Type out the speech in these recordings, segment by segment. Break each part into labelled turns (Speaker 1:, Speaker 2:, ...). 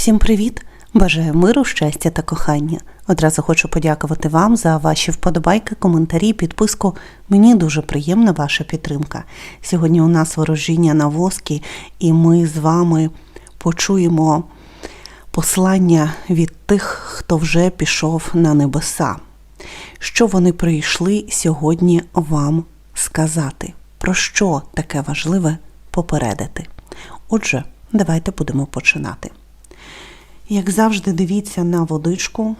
Speaker 1: Всім привіт! Бажаю миру, щастя та кохання. Одразу хочу подякувати вам за ваші вподобайки, коментарі, підписку. Мені дуже приємна ваша підтримка. Сьогодні у нас ворожіння на воскі, і ми з вами почуємо послання від тих, хто вже пішов на небеса. Що вони прийшли сьогодні вам сказати? Про що таке важливе попередити? Отже, давайте будемо починати. Як завжди, дивіться на водичку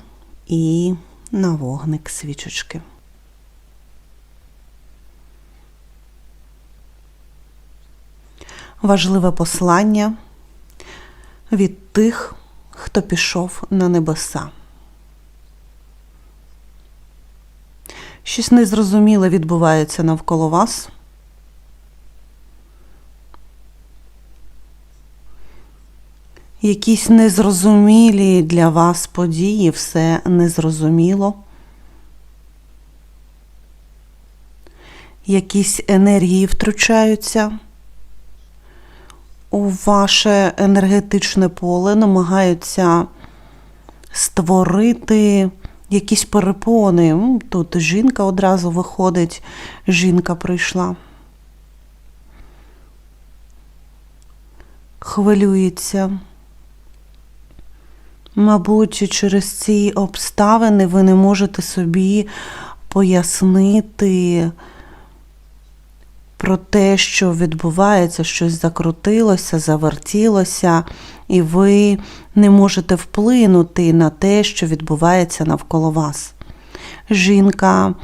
Speaker 1: і на вогник свічечки. Важливе послання від тих, хто пішов на небеса. Щось незрозуміле відбувається навколо вас. Якісь незрозумілі для вас події, все незрозуміло. Якісь енергії втручаються у ваше енергетичне поле, намагаються створити якісь перепони. Тут жінка одразу виходить, жінка прийшла. Хвилюється. Мабуть, через ці обставини ви не можете собі пояснити про те, що відбувається, щось закрутилося, завертілося, і ви не можете вплинути на те, що відбувається навколо вас. Жінка.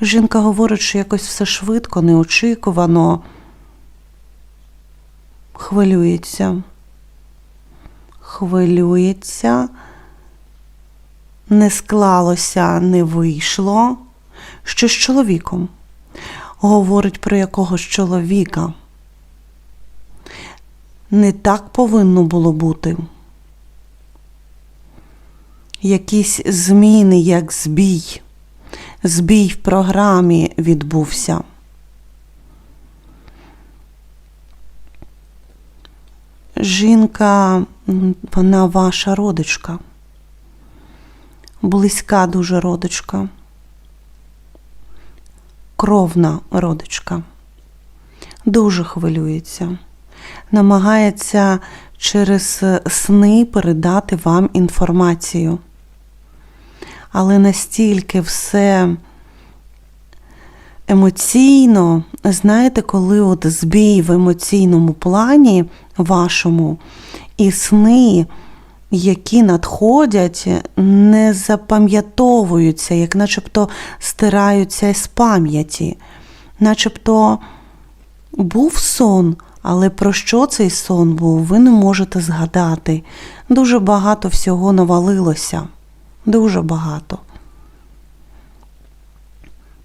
Speaker 1: Жінка говорить, що якось все швидко, неочікувано хвилюється хвилюється, не склалося, не вийшло. Що з чоловіком? Говорить про якогось чоловіка. Не так повинно було бути. Якісь зміни, як збій. Збій в програмі відбувся. Жінка, вона ваша родичка, близька дуже родичка, кровна родичка, дуже хвилюється, намагається через сни передати вам інформацію. Але настільки все емоційно, знаєте, коли от збій в емоційному плані вашому і сни, які надходять, не запам'ятовуються, як начебто стираються з пам'яті, начебто був сон. Але про що цей сон був, ви не можете згадати. Дуже багато всього навалилося. Дуже багато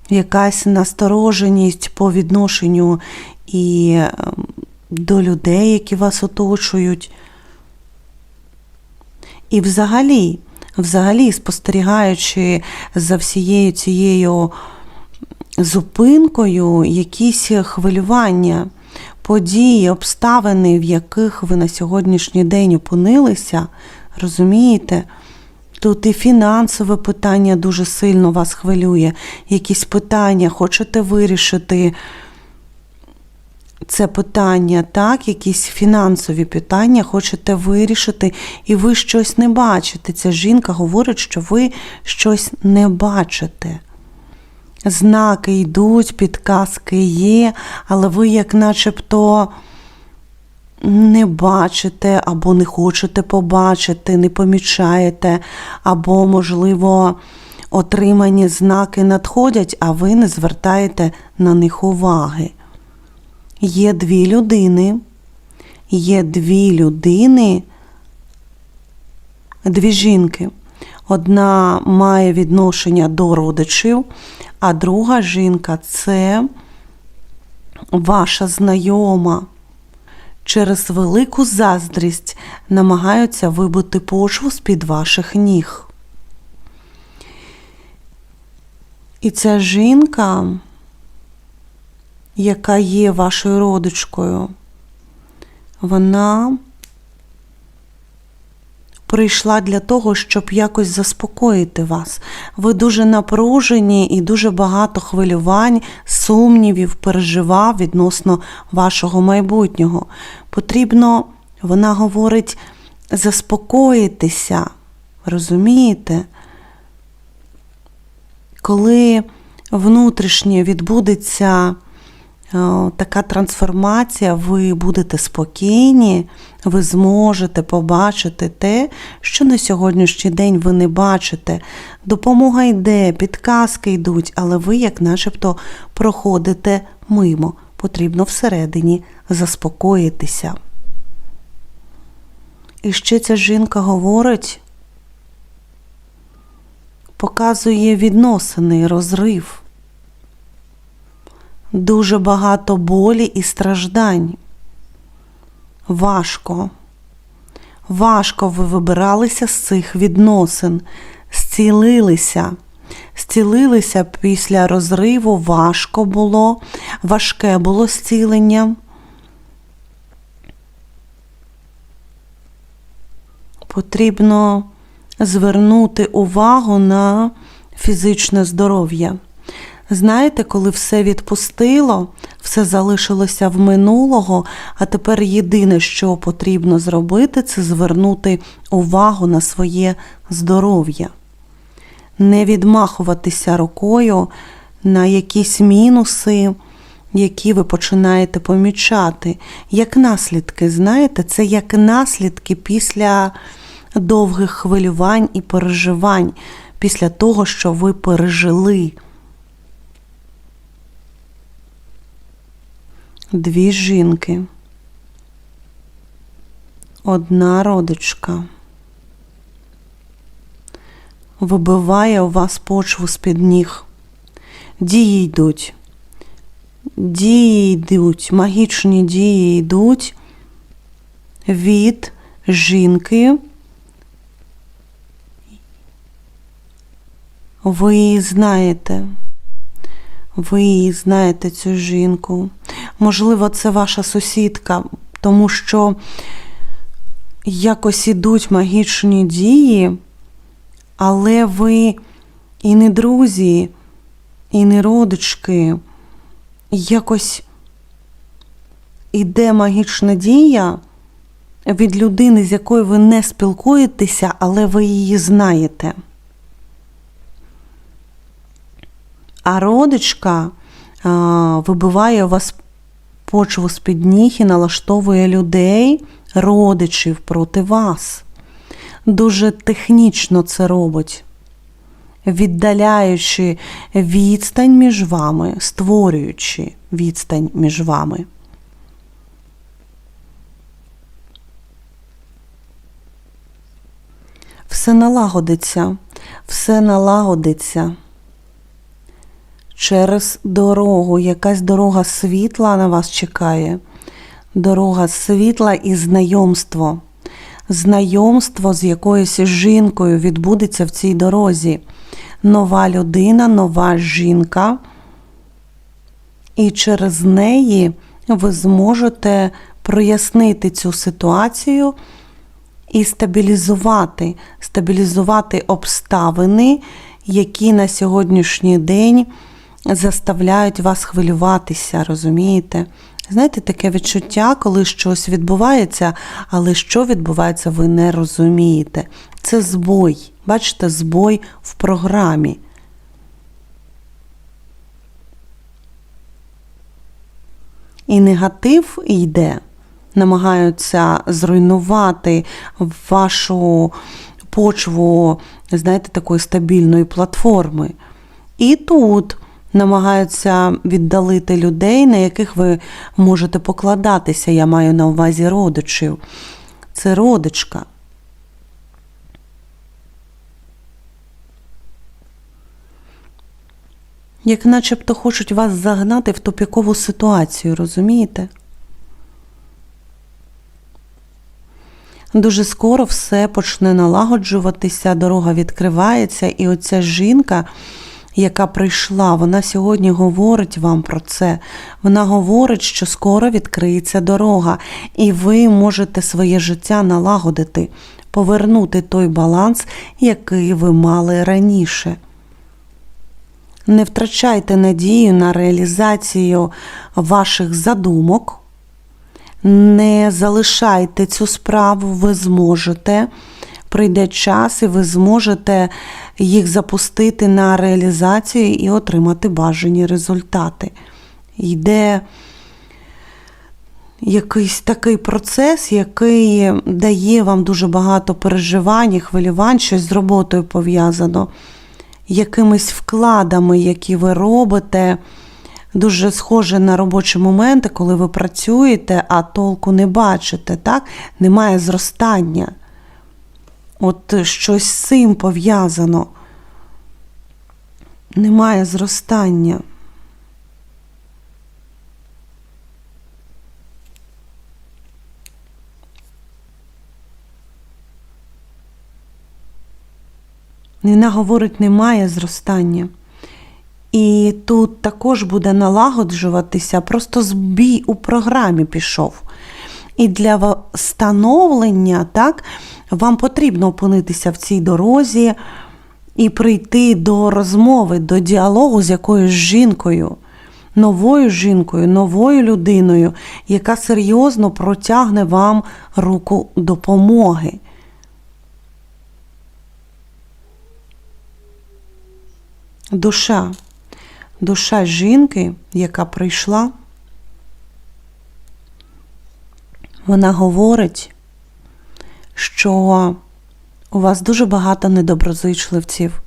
Speaker 1: якась настороженість по відношенню і ем, до людей, які вас оточують. І взагалі, взагалі, спостерігаючи за всією цією зупинкою, якісь хвилювання, події, обставини, в яких ви на сьогоднішній день опинилися, розумієте? Тут і фінансове питання дуже сильно вас хвилює. Якісь питання хочете вирішити це питання, так, якісь фінансові питання хочете вирішити, і ви щось не бачите. Ця жінка говорить, що ви щось не бачите. Знаки йдуть, підказки є, але ви, як начебто, не бачите або не хочете побачити, не помічаєте, або, можливо, отримані знаки надходять, а ви не звертаєте на них уваги. Є дві людини, є дві людини, дві жінки. Одна має відношення до родичів, а друга жінка це ваша знайома через велику заздрість намагаються вибити почву з-під ваших ніг. І ця жінка, яка є вашою родичкою, вона прийшла для того, щоб якось заспокоїти вас. Ви дуже напружені і дуже багато хвилювань, сумнівів, переживав відносно вашого майбутнього. Потрібно, вона говорить, заспокоїтися. Розумієте? Коли внутрішнє відбудеться така трансформація, ви будете спокійні, ви зможете побачити те, що на сьогоднішній день ви не бачите. Допомога йде, підказки йдуть, але ви, як начебто, проходите мимо. Потрібно всередині заспокоїтися. І ще ця жінка говорить, показує відносини, розрив, дуже багато болі і страждань. Важко. Важко ви вибиралися з цих відносин, зцілилися. Зцілилися після розриву, важко було, важке було зцілення. Потрібно звернути увагу на фізичне здоров'я. Знаєте, коли все відпустило, все залишилося в минулого, а тепер єдине, що потрібно зробити, це звернути увагу на своє здоров'я. Не відмахуватися рукою на якісь мінуси, які ви починаєте помічати. Як наслідки, знаєте, це як наслідки після довгих хвилювань і переживань, після того, що ви пережили. Дві жінки. Одна родичка. Вибиває у вас почву з-під ніг. Дії йдуть. Дії йдуть, магічні дії йдуть від жінки. Ви знаєте. Ви знаєте, цю жінку. Можливо, це ваша сусідка, тому що якось ідуть магічні дії, але ви і не друзі, і не родички. Якось іде магічна дія від людини, з якою ви не спілкуєтеся, але ви її знаєте. А родичка а, вибиває у вас почву з-під ніг і налаштовує людей, родичів проти вас. Дуже технічно це робить, віддаляючи відстань між вами, створюючи відстань між вами. Все налагодиться, все налагодиться через дорогу. Якась дорога світла на вас чекає. Дорога світла і знайомство. Знайомство з якоюсь жінкою відбудеться в цій дорозі. Нова людина, нова жінка. І через неї ви зможете прояснити цю ситуацію і стабілізувати, стабілізувати обставини, які на сьогоднішній день заставляють вас хвилюватися, розумієте? Знаєте, таке відчуття, коли щось відбувається, але що відбувається, ви не розумієте. Це збой. Бачите, збой в програмі. І негатив йде, намагаються зруйнувати вашу почву, знаєте, такої стабільної платформи. І тут намагаються віддалити людей, на яких ви можете покладатися. Я маю на увазі родичів. Це родичка. Як начебто хочуть вас загнати в тупікову ситуацію, розумієте? Дуже скоро все почне налагоджуватися, дорога відкривається, і оця жінка яка прийшла, вона сьогодні говорить вам про це. Вона говорить, що скоро відкриється дорога, і ви можете своє життя налагодити, повернути той баланс, який ви мали раніше. Не втрачайте надію на реалізацію ваших задумок. Не залишайте цю справу, ви зможете. Прийде час, і ви зможете їх запустити на реалізацію і отримати бажані результати. Йде якийсь такий процес, який дає вам дуже багато переживань, хвилювань, щось з роботою пов'язано, якимись вкладами, які ви робите. Дуже схоже на робочі моменти, коли ви працюєте, а толку не бачите, так? Немає зростання. От щось з цим пов'язано. Немає зростання. Ніна говорить, немає зростання. І тут також буде налагоджуватися, просто збій у програмі пішов. І для встановлення, так, вам потрібно опинитися в цій дорозі і прийти до розмови, до діалогу з якоюсь жінкою, новою жінкою, новою людиною, яка серйозно протягне вам руку допомоги. Душа, душа жінки, яка прийшла, вона говорить, що у вас дуже багато недоброзичливців,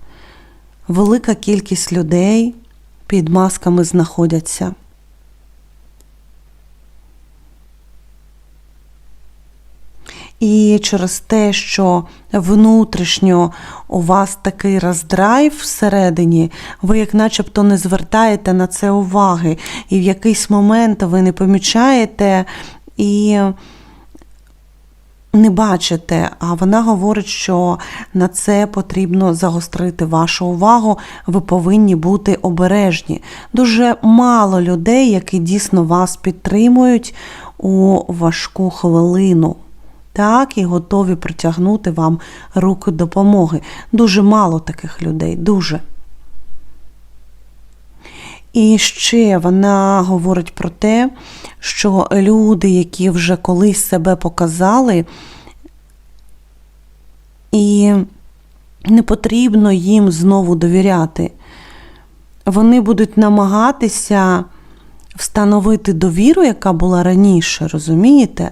Speaker 1: велика кількість людей під масками знаходяться. І через те, що внутрішньо у вас такий роздрайв всередині, ви як начебто не звертаєте на це уваги, і в якийсь момент ви не помічаєте і не бачите, а вона говорить, що на це потрібно загострити вашу увагу, ви повинні бути обережні. Дуже мало людей, які дійсно вас підтримують у важку хвилину. Так, і готові притягнути вам руки допомоги. Дуже мало таких людей, дуже. І ще вона говорить про те, що люди, які вже колись себе показали, і не потрібно їм знову довіряти. Вони будуть намагатися встановити довіру, яка була раніше, розумієте?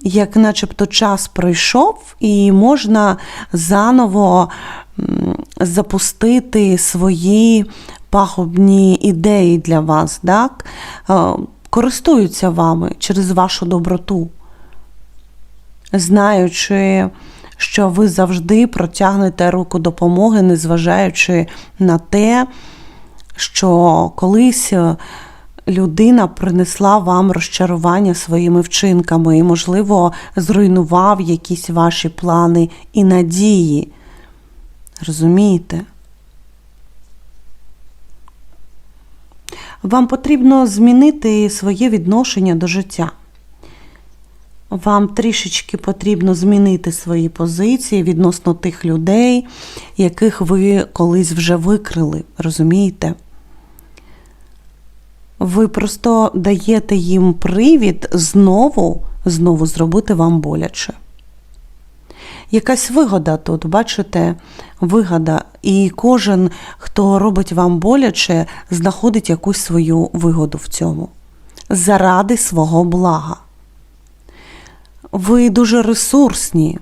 Speaker 1: Як начебто час пройшов, і можна заново запустити свої пагубні ідеї для вас, так? користуються вами через вашу доброту, знаючи, що ви завжди протягнете руку допомоги, незважаючи на те, що колись людина принесла вам розчарування своїми вчинками і, можливо, зруйнував якісь ваші плани і надії. Розумієте? Вам потрібно змінити своє відношення до життя. Вам трішечки потрібно змінити свої позиції відносно тих людей, яких ви колись вже викрили, розумієте? Ви просто даєте їм привід знову, знову зробити вам боляче. Якась вигода тут, бачите, вигода. І кожен, хто робить вам боляче, знаходить якусь свою вигоду в цьому. Заради свого блага. Ви дуже ресурсні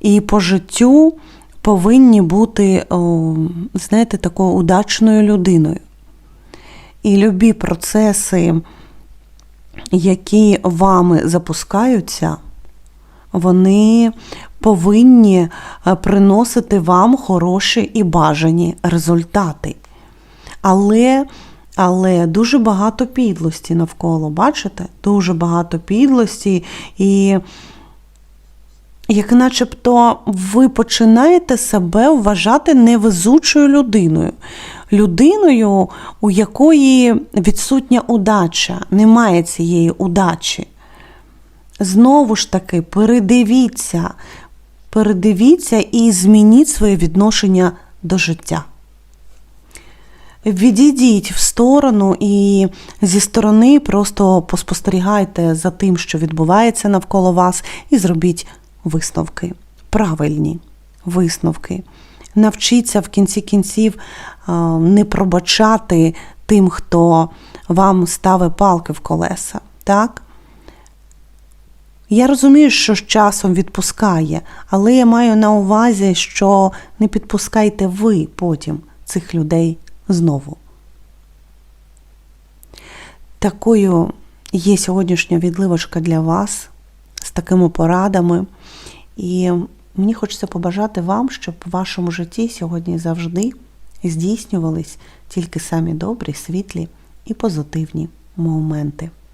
Speaker 1: і по життю повинні бути, знаєте, такою удачною людиною. І любі процеси, які вами запускаються, вони повинні е, приносити вам хороші і бажані результати. Але але дуже багато підлості навколо, бачите? Дуже багато підлості, і як начебто ви починаєте себе вважати невезучою людиною. Людиною, у якої відсутня удача, немає цієї удачі. Знову ж таки, передивіться, передивіться і змініть своє відношення до життя. Відійдіть в сторону і зі сторони просто поспостерігайте за тим, що відбувається навколо вас, і зробіть висновки. Правильні висновки. Навчіться в кінці кінців не пробачати тим, хто вам ставить палки в колеса. Так? Я розумію, що з часом відпускає, але я маю на увазі, що не підпускайте ви потім цих людей знову. Такою є сьогоднішня відливочка для вас з такими порадами. І мені хочеться побажати вам, щоб в вашому житті сьогодні завжди здійснювались тільки самі добрі, світлі і позитивні моменти.